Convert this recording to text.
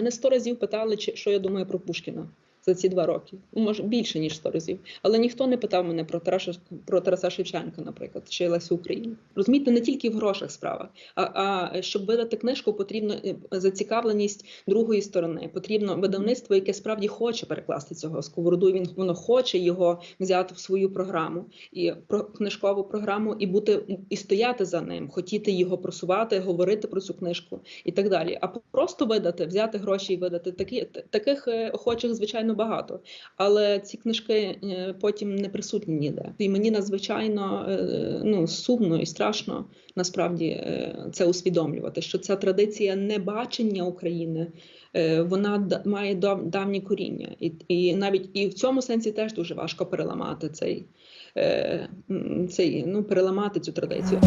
Мене сто разів питали, що я думаю про Пушкіна за ці два роки. Ну, Може більше ніж сто разів. Але ніхто не питав мене про Тараса про Тараса Шевченка, наприклад, чи Лесю Україну. Розумієте, не тільки в грошах справа, а, а щоб видати книжку, потрібно е, зацікавленість другої сторони. Потрібно видавництво, яке справді хоче перекласти цього сковороду. Він воно хоче його взяти в свою програму і про книжкову програму, і бути і стояти за ним, хотіти його просувати, говорити про цю книжку і так далі. А просто видати, взяти гроші і видати такі таких е, охочих, звичайно, багато. Але ці книжки е, потім не присутні ніде. І мені надзвичайно е, ну сумно і страшно насправді е, це усвідомлювати, що ця традиція небачення України. Вона має дав- давні коріння, і, і навіть і в цьому сенсі теж дуже важко переламати цей, цей ну переламати цю традицію.